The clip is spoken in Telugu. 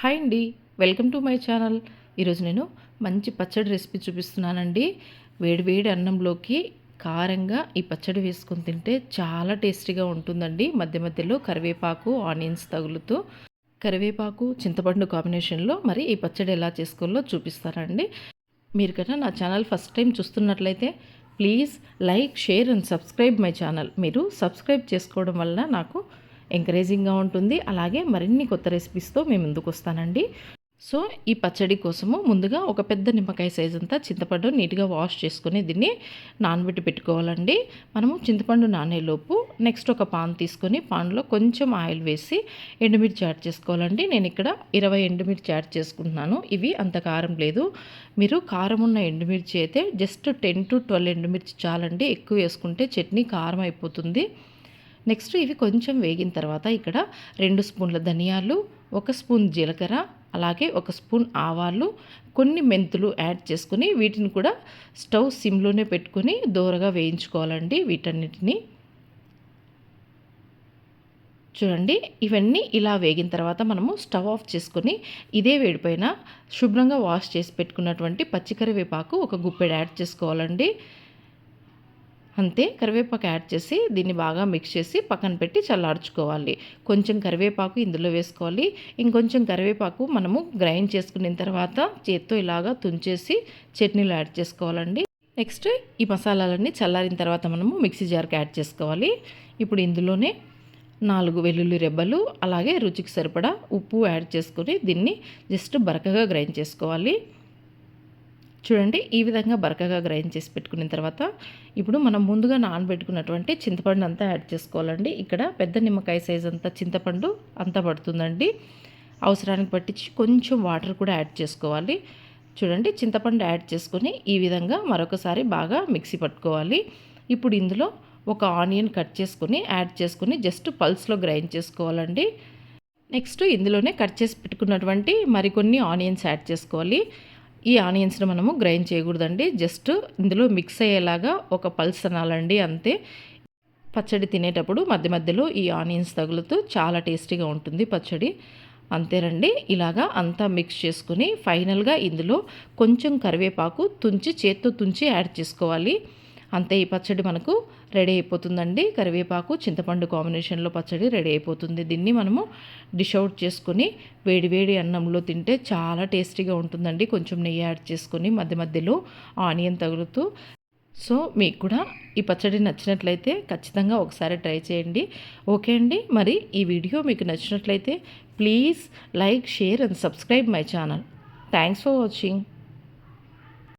హాయ్ అండి వెల్కమ్ టు మై ఛానల్. ఈరోజు నేను మంచి పచ్చడి రెసిపీ చూపిస్తున్నానండి. వేడివేడి అన్నంలోకి కారంగా ఈ పచ్చడి వేసుకొని తింటే చాలా టేస్టీగా ఉంటుందండి. మధ్య మధ్యలో కరివేపాకు ఆనియన్స్ తగులుతూ కరివేపాకు చింతపండు కాంబినేషన్లో మరి ఈ పచ్చడి ఎలా చేసుకోవాలో చూపిస్తారండి మీరు కన్నా నా ఛానల్ ఫస్ట్ టైం చూస్తున్నట్లయితే please like share and subscribe my channel. మీరు సబ్స్క్రైబ్ చేసుకోవడం వల్ల నాకు ఎంకరేజింగ్గా ఉంటుంది. అలాగే మరిన్ని కొత్త రెసిపీస్తో మేము ముందుకు వస్తానండి సో ఈ పచ్చడి కోసము ముందుగా ఒక పెద్ద నిమ్మకాయ సైజ్ అంతా చింతపండు నీట్గా వాష్ చేసుకుని దీన్ని నానబెట్టి పెట్టుకోవాలండి. మనము చింతపండు నానేలోపు నెక్స్ట్ ఒక పాన్ తీసుకొని పాన్లో కొంచెం ఆయిల్ వేసి ఎండుమిర్చి యాడ్ చేసుకోవాలండి. నేను ఇక్కడ ఇరవై ఎండుమిర్చి యాడ్ చేసుకుంటున్నాను. ఇవి అంత కారం లేదు. మీరు కారం ఉన్న ఎండుమిర్చి అయితే జస్ట్ టెన్ టు ట్వెల్వ్ ఎండుమిర్చి చాలండి. ఎక్కువ వేసుకుంటే చట్నీ కారం అయిపోతుంది. నెక్స్ట్ ఇవి కొంచెం వేగిన తర్వాత ఇక్కడ రెండు స్పూన్ల ధనియాలు ఒక స్పూన్ జీలకర్ర అలాగే ఒక స్పూన్ ఆవాలు కొన్ని మెంతులు యాడ్ చేసుకుని వీటిని కూడా స్టవ్ సిమ్లోనే పెట్టుకొని దూరగా వేయించుకోవాలండి వీటన్నిటిని. చూడండి ఇవన్నీ ఇలా వేగిన తర్వాత మనము స్టవ్ ఆఫ్ చేసుకొని ఇదే వేడిపైన శుభ్రంగా వాష్ చేసి పెట్టుకున్నటువంటి పచ్చికరివేపాకు ఒక గుప్పెడు యాడ్ చేసుకోవాలండి. అంతే కరివేపాకు యాడ్ చేసి దీన్ని బాగా మిక్స్ చేసి పక్కన పెట్టి చల్లార్చుకోవాలి. కొంచెం కరివేపాకు ఇందులో వేసుకోవాలి. ఇంకొంచెం కరివేపాకు మనము గ్రైండ్ చేసుకున్న తర్వాత చేత్తో ఇలాగా తుంచేసి చట్నీలో యాడ్ చేసుకోవాలండి. నెక్స్ట్ ఈ మసాలాలన్నీ చల్లారిన తర్వాత మనము మిక్సీ జార్కి యాడ్ చేసుకోవాలి. ఇప్పుడు ఇందులోనే నాలుగు వెల్లుల్లి రెబ్బలు అలాగే రుచికి సరిపడా ఉప్పు యాడ్ చేసుకొని దీన్ని జస్ట్ బరకగా గ్రైండ్ చేసుకోవాలి. చూడండి ఈ విధంగా బరకగా గ్రైండ్ చేసి పెట్టుకున్న తర్వాత ఇప్పుడు మనం ముందుగా నానబెట్టుకున్నటువంటి చింతపండు అంతా యాడ్ చేసుకోవాలండి. ఇక్కడ పెద్ద నిమ్మకాయ సైజ్ అంతా చింతపండు అంతా పడుతుందండి. అవసరానికి పట్టించి కొంచెం వాటర్ కూడా యాడ్ చేసుకోవాలి. చూడండి చింతపండు యాడ్ చేసుకొని ఈ విధంగా మరొకసారి బాగా మిక్సీ పట్టుకోవాలి. ఇప్పుడు ఇందులో ఒక ఆనియన్ కట్ చేసుకుని యాడ్ చేసుకొని జస్ట్ పల్స్లో గ్రైండ్ చేసుకోవాలండి. నెక్స్ట్ ఇందులోనే కట్ చేసి పెట్టుకున్నటువంటి మరికొన్ని ఆనియన్స్ యాడ్ చేసుకోవాలి. ఈ ఆనియన్స్ని మనము గ్రైండ్ చేయకూడదండి. జస్ట్ ఇందులో మిక్స్ అయ్యేలాగా ఒక పల్స్ అనాలండి అంతే. పచ్చడి తినేటప్పుడు మధ్య మధ్యలో ఈ ఆనియన్స్ తగులుతూ చాలా టేస్టీగా ఉంటుంది పచ్చడి. అంతేనండి. ఇలాగా అంతా మిక్స్ చేసుకుని ఫైనల్గా ఇందులో కొంచెం కరివేపాకు తుంచి చేత్తో తుంచి యాడ్ చేసుకోవాలి. అంతే ఈ పచ్చడి మనకు రెడీ అయిపోతుందండి. కరివేపాకు చింతపండు కాంబినేషన్లో పచ్చడి రెడీ అయిపోతుంది. దీన్ని మనము డిష్ అవుట్ చేసుకొని వేడివేడి అన్నంలో తింటే చాలా టేస్టీగా ఉంటుందండి. కొంచెం నెయ్యి యాడ్ చేసుకొని మధ్య మధ్యలో ఆనియన్ తగులుతూ. సో మీకు కూడా ఈ పచ్చడి నచ్చినట్లయితే ఖచ్చితంగా ఒకసారి ట్రై చేయండి. ఓకే అండి మరి ఈ వీడియో మీకు నచ్చినట్లయితే please like share and subscribe my channel. Thanks for watching.